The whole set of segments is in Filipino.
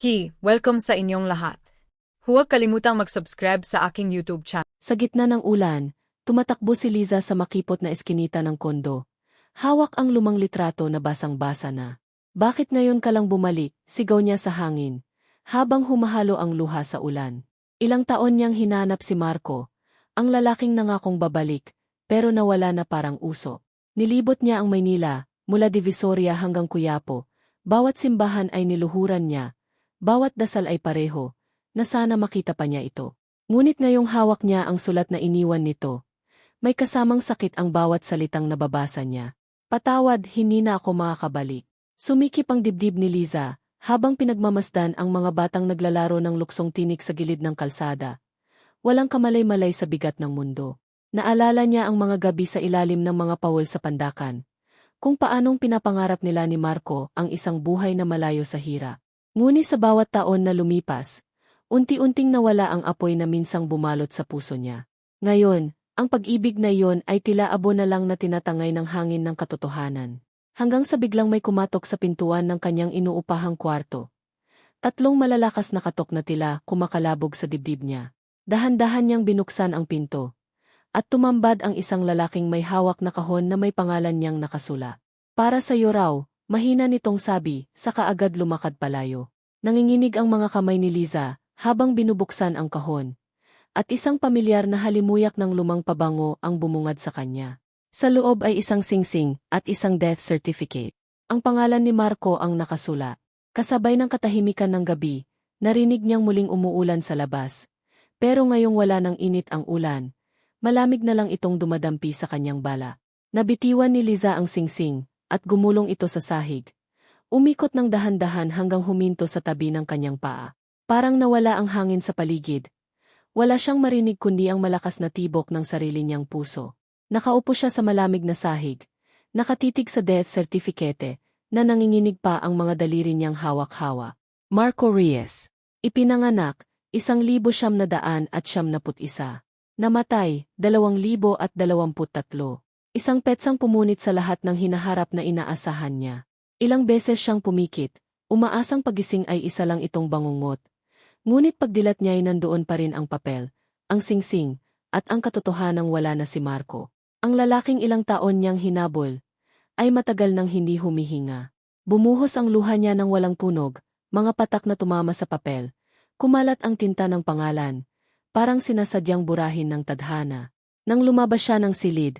Hi, welcome sa inyong lahat. Huwag kalimutang mag-subscribe sa aking YouTube channel. Sa gitna ng ulan, tumatakbo si Liza sa makipot na eskinita ng kondo. Hawak ang lumang litrato na basang-basa na. Bakit ngayon ka lang bumalik? Sigaw niya sa hangin. Habang humahalo ang luha sa ulan. Ilang taon niyang hinanap si Marco. Ang lalaking nangakong babalik, pero nawala na parang uso. Nilibot niya ang Maynila, mula Divisoria hanggang Cuyapo. Bawat simbahan ay niluhuran niya. Bawat dasal ay pareho, na sana makita pa niya ito. Ngunit ngayong hawak niya ang sulat na iniwan nito. May kasamang sakit ang bawat salitang nababasa niya. Patawad, hindi na ako makakabalik. Sumikip ang dibdib ni Liza, habang pinagmamasdan ang mga batang naglalaro ng luksong tinik sa gilid ng kalsada. Walang kamalay-malay sa bigat ng mundo. Naalala niya ang mga gabi sa ilalim ng mga pawol sa pandakan. Kung paanong pinapangarap nila ni Marco ang isang buhay na malayo sa hira. Ngunit sa bawat taon na lumipas, unti-unting nawala ang apoy na minsang bumalot sa puso niya. Ngayon, ang pag-ibig na iyon ay tila abo na lang na tinatangay ng hangin ng katotohanan. Hanggang sa biglang may kumatok sa pintuan ng kanyang inuupahang kwarto. Tatlong malalakas na katok na tila kumakalabog sa dibdib niya. Dahan-dahan niyang binuksan ang pinto. At tumambad ang isang lalaking may hawak na kahon na may pangalan niyang nakasula. Para sa iyo raw, mahina nitong sabi, saka agad lumakad palayo. Nanginginig ang mga kamay ni Liza, habang binubuksan ang kahon. At isang pamilyar na halimuyak ng lumang pabango ang bumungad sa kanya. Sa loob ay isang singsing at isang death certificate. Ang pangalan ni Marco ang nakasula. Kasabay ng katahimikan ng gabi, narinig niyang muling umuulan sa labas. Pero ngayong wala ng init ang ulan, malamig na lang itong dumadampi sa kanyang bala. Nabitiwan ni Liza ang singsing, at gumulong ito sa sahig. Umikot ng dahan-dahan hanggang huminto sa tabi ng kanyang paa. Parang nawala ang hangin sa paligid. Wala siyang marinig kundi ang malakas na tibok ng sarili niyang puso. Nakaupo siya sa malamig na sahig. Nakatitig sa death certificate, na nanginginig pa ang mga daliri niyang hawak-hawa. Marco Reyes. Ipinanganak, isang libo siyam na daan at siyam naput isa. Namatay, dalawang libo at dalawamput tatlo. Isang petsang pumunit sa lahat ng hinaharap na inaasahan niya. Ilang beses siyang pumikit, umaasang pagising ay isa lang itong bangungot. Ngunit pagdilat niya ay nandoon pa rin ang papel, ang singsing, at ang katotohanang wala na si Marco. Ang lalaking ilang taon niyang hinabol, ay matagal nang hindi humihinga. Bumuhos ang luha niya ng walang tunog, mga patak na tumama sa papel. Kumalat ang tinta ng pangalan, parang sinasadyang burahin ng tadhana. Nang lumabas siya ng silid,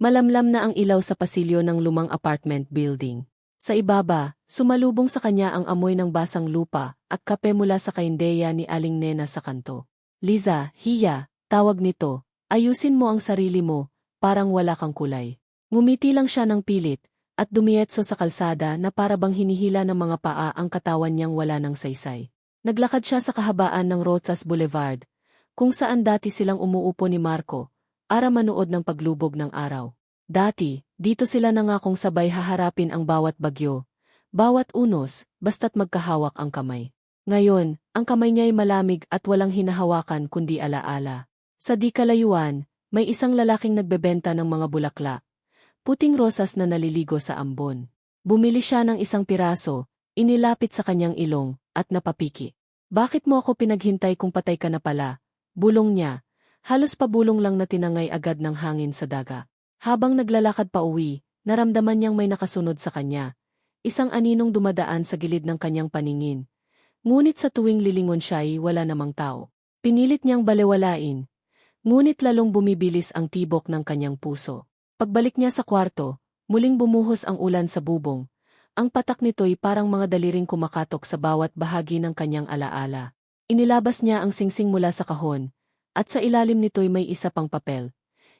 Malamlam na ang ilaw sa pasilyo ng lumang apartment building. Sa ibaba, sumalubong sa kanya ang amoy ng basang lupa at kape mula sa kaindeya ni Aling Nena sa kanto. Liza, hiya, tawag nito, ayusin mo ang sarili mo, parang wala kang kulay. Ngumiti lang siya ng pilit, at dumietso sa kalsada na para bang hinihila ng mga paa ang katawan niyang wala ng saysay. Naglakad siya sa kahabaan ng Rotas Boulevard, kung saan dati silang umuupo ni Marco, para manood ng paglubog ng araw. Dati, dito sila nangakong sabay haharapin ang bawat bagyo, bawat unos, basta't magkahawak ang kamay. Ngayon, ang kamay niya ay malamig at walang hinahawakan kundi alaala. Sa di kalayuan, may isang lalaking nagbebenta ng mga bulakla. Puting rosas na naliligo sa ambon. Bumili siya ng isang piraso, inilapit sa kanyang ilong, at napapiki. Bakit mo ako pinaghintay kung patay ka na pala? Bulong niya, halos pabulong lang na tinangay agad ng hangin sa daga. Habang naglalakad pa uwi, naramdaman niyang may nakasunod sa kanya. Isang aninong dumadaan sa gilid ng kanyang paningin. Ngunit sa tuwing lilingon siya ay wala namang tao. Pinilit niyang balewalain. Ngunit lalong bumibilis ang tibok ng kanyang puso. Pagbalik niya sa kwarto, muling bumuhos ang ulan sa bubong. Ang patak nito'y parang mga daliring kumakatok sa bawat bahagi ng kanyang alaala. Inilabas niya ang singsing mula sa kahon, at sa ilalim nito'y may isa pang papel.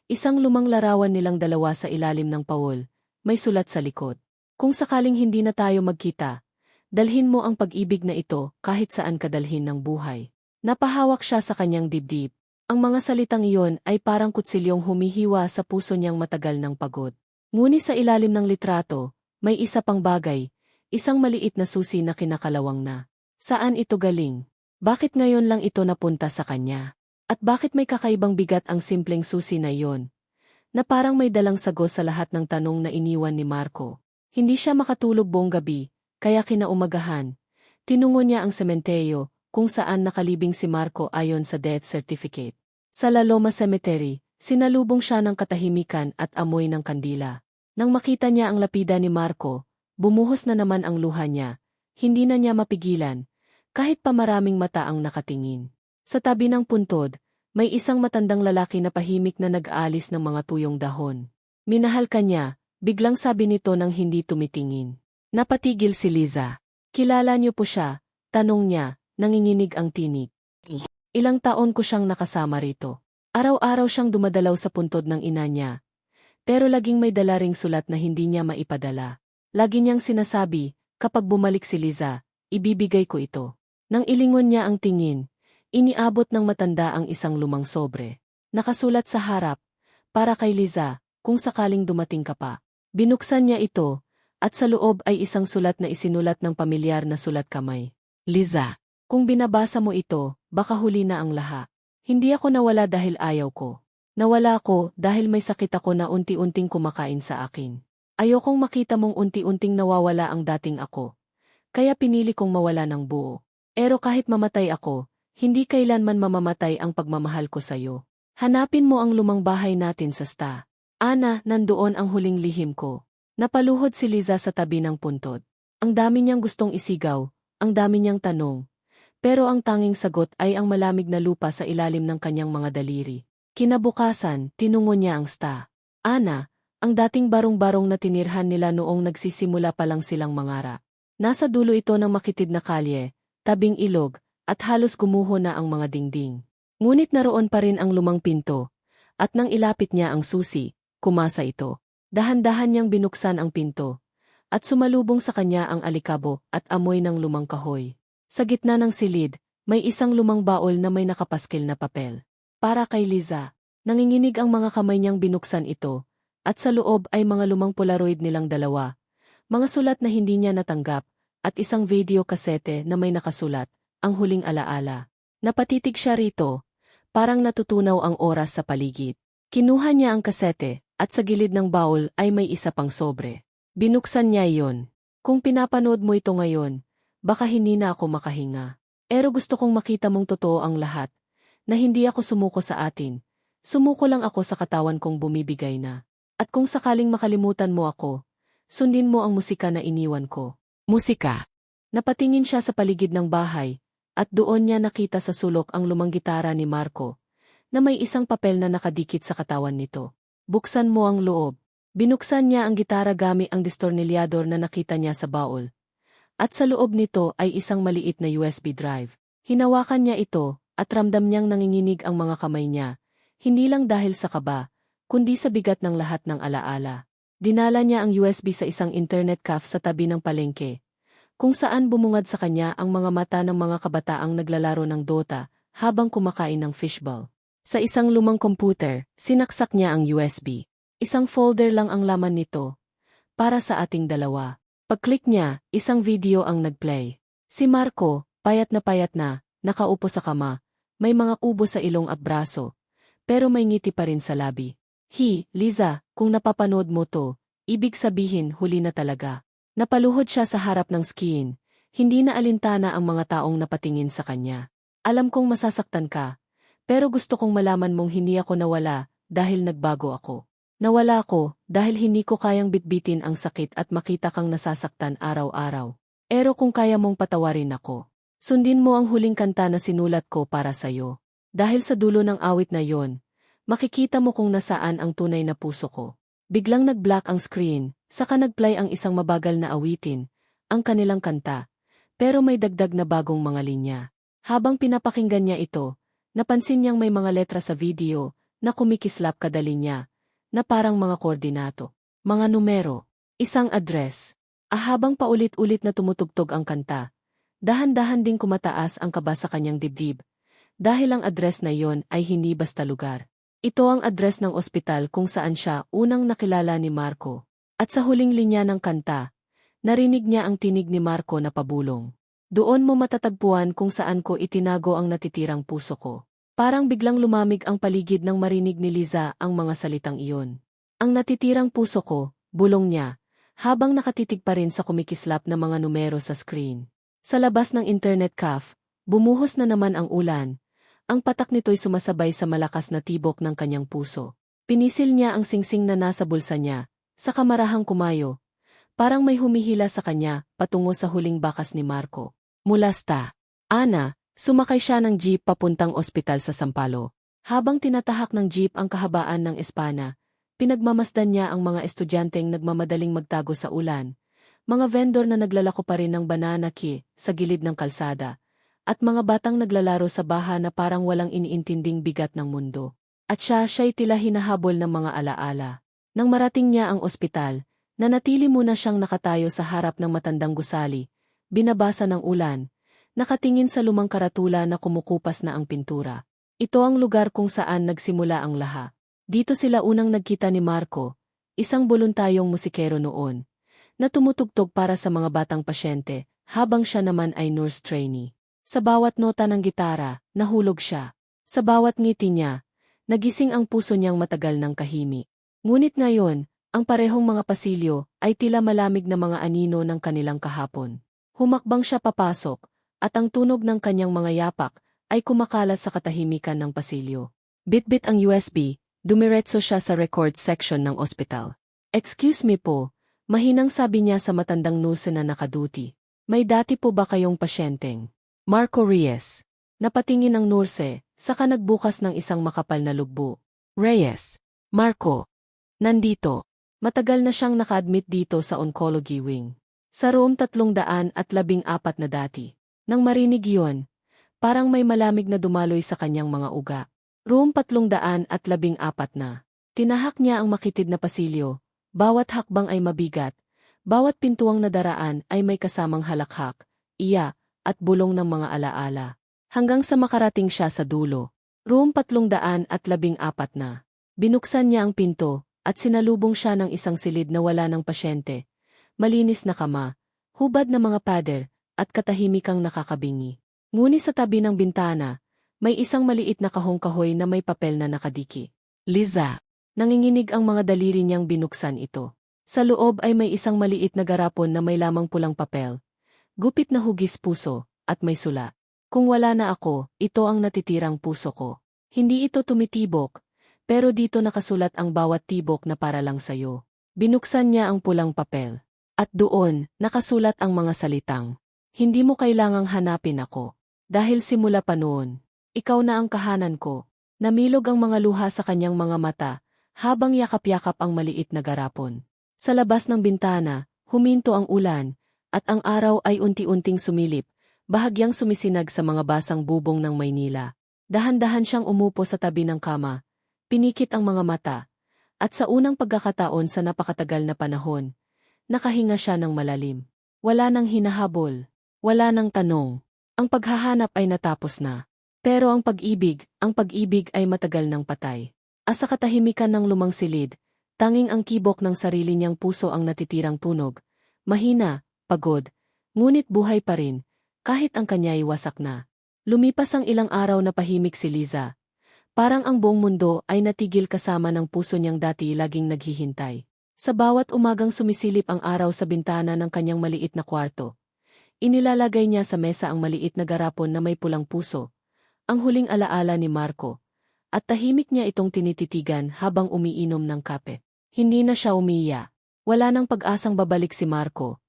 Isang lumang larawan nilang dalawa sa ilalim ng pawol, may sulat sa likod. Kung sakaling hindi na tayo magkita, dalhin mo ang pag-ibig na ito kahit saan kadalhin ng buhay. Napahawak siya sa kanyang dibdib. Ang mga salitang iyon ay parang kutsilyong humihiwa sa puso niyang matagal ng pagod. Ngunit sa ilalim ng litrato, may isa pang bagay, isang maliit na susi na kinakalawang na. Saan ito galing? Bakit ngayon lang ito napunta sa kanya? At bakit may kakaibang bigat ang simpleng susi na iyon? Na parang may dalang sago sa lahat ng tanong na iniwan ni Marco. Hindi siya makatulog buong gabi, kaya kinaumagahan. Tinungo niya ang sementeryo, kung saan nakalibing si Marco ayon sa death certificate. Sa La Loma Cemetery, sinalubong siya ng katahimikan at amoy ng kandila. Nang makita niya ang lapida ni Marco, bumuhos na naman ang luha niya. Hindi na niya mapigilan, kahit pa maraming mata ang nakatingin. Sa tabi ng puntod, may isang matandang lalaki na pahimik na nag-aalis ng mga tuyong dahon. Minahal ka niya, biglang sabi nito nang hindi tumitingin. Napatigil si Liza. Kilala niyo po siya, tanong niya, nanginginig ang tinig. Ilang taon ko siyang nakasama rito. Araw-araw siyang dumadalaw sa puntod ng ina niya. Pero laging may dala ring sulat na hindi niya maipadala. Lagi niyang sinasabi, kapag bumalik si Liza, ibibigay ko ito. Nang ilingon niya ang tingin, iniabot ng matanda ang isang lumang sobre. Nakasulat sa harap, para kay Liza, kung sakaling dumating ka pa. Binuksan niya ito, at sa loob ay isang sulat na isinulat ng pamilyar na sulat kamay. Liza, kung binabasa mo ito, baka huli na ang laha. Hindi ako nawala dahil ayaw ko. Nawala ako dahil may sakit ako na unti-unting kumakain sa akin. Ayokong makita mong unti-unting nawawala ang dating ako. Kaya pinili kong mawala ng buo. Pero kahit mamatay ako, hindi kailanman mamamatay ang pagmamahal ko sa'yo. Hanapin mo ang lumang bahay natin sa sta. Ana, nandoon ang huling lihim ko. Napaluhod si Liza sa tabi ng puntod. Ang dami niyang gustong isigaw, ang dami niyang tanong. Pero ang tanging sagot ay ang malamig na lupa sa ilalim ng kanyang mga daliri. Kinabukasan, tinungo niya ang sta. Ana, ang dating barong-barong na tinirhan nila noong nagsisimula pa lang silang mangara. Nasa dulo ito ng makitid na kalye, tabing ilog, at halos gumuho na ang mga dingding. Ngunit naroon pa rin ang lumang pinto, at nang ilapit niya ang susi, kumasa ito. Dahan-dahan niyang binuksan ang pinto, at sumalubong sa kanya ang alikabo at amoy ng lumang kahoy. Sa gitna ng silid, may isang lumang baol na may nakapaskil na papel. Para kay Liza, nanginginig ang mga kamay niyang binuksan ito, at sa loob ay mga lumang polaroid nilang dalawa, mga sulat na hindi niya natanggap, at isang video kasete na may nakasulat, ang huling alaala. Napatitig siya rito, parang natutunaw ang oras sa paligid. Kinuha niya ang kasete, at sa gilid ng baul ay may isa pang sobre. Binuksan niya iyon. Kung pinapanood mo ito ngayon, baka hindi na ako makahinga. Pero gusto kong makita mong totoo ang lahat, na hindi ako sumuko sa atin. Sumuko lang ako sa katawan kong bumibigay na. At kung sakaling makalimutan mo ako, sundin mo ang musika na iniwan ko. Musika. Napatingin siya sa paligid ng bahay, at doon niya nakita sa sulok ang lumang gitara ni Marco, na may isang papel na nakadikit sa katawan nito. Buksan mo ang loob. Binuksan niya ang gitara gamit ang distornilyador na nakita niya sa baul. At sa loob nito ay isang maliit na USB drive. Hinawakan niya ito, at ramdam niyang nanginginig ang mga kamay niya, hindi lang dahil sa kaba, kundi sa bigat ng lahat ng alaala. Dinala niya ang USB sa isang internet cafe sa tabi ng palengke, kung saan bumungad sa kanya ang mga mata ng mga kabataang naglalaro ng Dota habang kumakain ng fishball. Sa isang lumang computer, sinaksak niya ang USB. Isang folder lang ang laman nito. Para sa ating dalawa. Pag-click niya, isang video ang nagplay. Si Marco, payat na payat na, nakaupo sa kama, may mga kubo sa ilong at braso, pero may ngiti pa rin sa labi. Hi, Liza, kung napapanood mo to, ibig sabihin huli na talaga. Napaluhod siya sa harap ng skiin, hindi na alintana ang mga taong napatingin sa kanya. Alam kong masasaktan ka, pero gusto kong malaman mong hindi ako nawala dahil nagbago ako. Nawala ako dahil hindi ko kayang bitbitin ang sakit at makita kang nasasaktan araw-araw. Pero kung kaya mong patawarin ako, sundin mo ang huling kanta na sinulat ko para sa'yo. Dahil sa dulo ng awit na yon, makikita mo kung nasaan ang tunay na puso ko. Biglang nag-black ang screen, saka nag-play ang isang mabagal na awitin, ang kanilang kanta, pero may dagdag na bagong mga linya. Habang pinapakinggan niya ito, Napansin niyang may mga letra sa video na kumikislap kadali niya, na parang mga koordinato, mga numero, isang address. Ahabang paulit-ulit na tumutugtog ang kanta, dahan-dahan ding kumataas ang kaba sa kanyang dibdib, dahil ang address na yon ay hindi basta lugar. Ito ang address ng ospital kung saan siya unang nakilala ni Marco. At sa huling linya ng kanta, narinig niya ang tinig ni Marco na pabulong. Doon mo matatagpuan kung saan ko itinago ang natitirang puso ko. Parang biglang lumamig ang paligid ng marinig ni Liza ang mga salitang iyon. Ang natitirang puso ko, bulong niya, habang nakatitig pa rin sa kumikislap na mga numero sa screen. Sa labas ng internet cafe, bumuhos na naman ang ulan. Ang patak nito'y sumasabay sa malakas na tibok ng kanyang puso. Pinisil niya ang singsing na nasa bulsa niya, sa kamarahang kumayo. Parang may humihila sa kanya, patungo sa huling bakas ni Marco. Mulasta. Ana, sumakay siya ng jeep papuntang ospital sa Sampalo. Habang tinatahak ng jeep ang kahabaan ng Espana, pinagmamasdan niya ang mga estudyanteng nagmamadaling magtago sa ulan, mga vendor na naglalako pa rin ng banana ki sa gilid ng kalsada, at mga batang naglalaro sa baha na parang walang iniintinding bigat ng mundo. At siya siya'y tila hinahabol ng mga alaala. Nang marating niya ang ospital, nanatili muna siyang nakatayo sa harap ng matandang gusali, binabasa ng ulan, nakatingin sa lumang karatula na kumukupas na ang pintura. Ito ang lugar kung saan nagsimula ang laha. Dito sila unang nagkita ni Marco, isang voluntaryong musikero noon, na tumutugtog para sa mga batang pasyente, habang siya naman ay nurse trainee. Sa bawat nota ng gitara, nahulog siya. Sa bawat ngiti niya, nagising ang puso niyang matagal ng kahimi. Ngunit ngayon, ang parehong mga pasilyo ay tila malamig na mga anino ng kanilang kahapon. Humakbang siya papasok, at ang tunog ng kanyang mga yapak ay kumakalat sa katahimikan ng pasilyo. Bitbit ang USB, dumiretso siya sa record section ng ospital. Excuse me po, mahinang sabi niya sa matandang nurse na nakaduty. May dati po ba kayong pasyenteng? Marco Reyes. Napatingin ang nurse, saka nagbukas ng isang makapal na lugbo. Reyes. Marco. Nandito. Matagal na siyang naka-admit dito sa oncology wing. Sa room tatlong daan at labing apat na dati. Nang marinig yon, parang may malamig na dumaloy sa kanyang mga uga. Room patlong daan at labing apat na. Tinahak niya ang makitid na pasilyo, bawat hakbang ay mabigat, bawat pintuang nadaraan ay may kasamang halakhak, iya, at bulong ng mga alaala. Hanggang sa makarating siya sa dulo. Room patlong daan at labing apat na. Binuksan niya ang pinto, at sinalubong siya ng isang silid na wala ng pasyente. Malinis na kama, hubad na mga pader, at katahimikang nakakabingi. Ngunit sa tabi ng bintana, may isang maliit na kahong-kahoy na may papel na nakadiki. Liza. Nanginginig ang mga daliri niyang binuksan ito. Sa loob ay may isang maliit na garapon na may lamang pulang papel. Gupit na hugis puso, at may sula. Kung wala na ako, ito ang natitirang puso ko. Hindi ito tumitibok, pero dito nakasulat ang bawat tibok na para lang sayo. Binuksan niya ang pulang papel. At doon, nakasulat ang mga salitang. Hindi mo kailangang hanapin ako. Dahil simula pa noon, ikaw na ang kahanan ko. Namilog ang mga luha sa kanyang mga mata, habang yakap-yakap ang maliit na garapon. Sa labas ng bintana, huminto ang ulan, at ang araw ay unti-unting sumilip, bahagyang sumisinag sa mga basang bubong ng Maynila. Dahan-dahan siyang umupo sa tabi ng kama, pinikit ang mga mata, at sa unang pagkakataon sa napakatagal na panahon, nakahinga siya ng malalim. Wala nang hinahabol, wala nang tanong. Ang paghahanap ay natapos na. Pero ang pag-ibig, ang pag-ibig ay matagal ng patay. Asa katahimikan ng lumang silid, tanging ang kibok ng sarili niyang puso ang natitirang tunog. Mahina, pagod, ngunit buhay pa rin, kahit ang kanya'y wasak na. Lumipas ang ilang araw na pahimik si Liza. Parang ang buong mundo ay natigil kasama ng puso niyang dati laging naghihintay. Sa bawat umagang sumisilip ang araw sa bintana ng kanyang maliit na kwarto, inilalagay niya sa mesa ang maliit na garapon na may pulang puso, ang huling alaala ni Marco, at tahimik niya itong tinititigan habang umiinom ng kape. Hindi na siya umiya. Wala nang pag-asang babalik si Marco,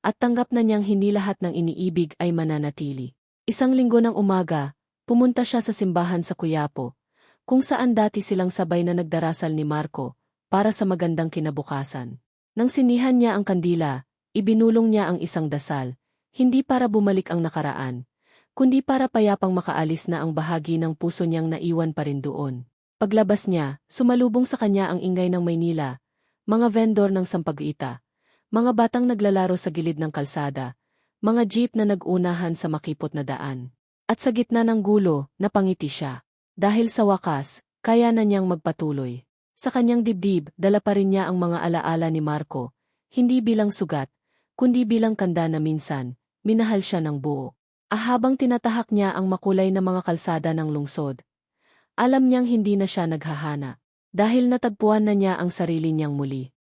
at tanggap na niyang hindi lahat ng iniibig ay mananatili. Isang linggo ng umaga, pumunta siya sa simbahan sa Kuyapo, kung saan dati silang sabay na nagdarasal ni Marco, para sa magandang kinabukasan. Nang sinihan niya ang kandila, ibinulong niya ang isang dasal, hindi para bumalik ang nakaraan, kundi para payapang makaalis na ang bahagi ng puso niyang naiwan pa rin doon. Paglabas niya, sumalubong sa kanya ang ingay ng Maynila, mga vendor ng sampaguita, mga batang naglalaro sa gilid ng kalsada, mga jeep na nag-unahan sa makipot na daan. At sa gitna ng gulo, napangiti siya. Dahil sa wakas, kaya na niyang magpatuloy. Sa kanyang dibdib, dala pa rin niya ang mga alaala ni Marco, hindi bilang sugat, kundi bilang kanda na minsan, minahal siya ng buo. Ahabang tinatahak niya ang makulay na mga kalsada ng lungsod. Alam niyang hindi na siya naghahana. Dahil natagpuan na niya ang sarili niyang muli.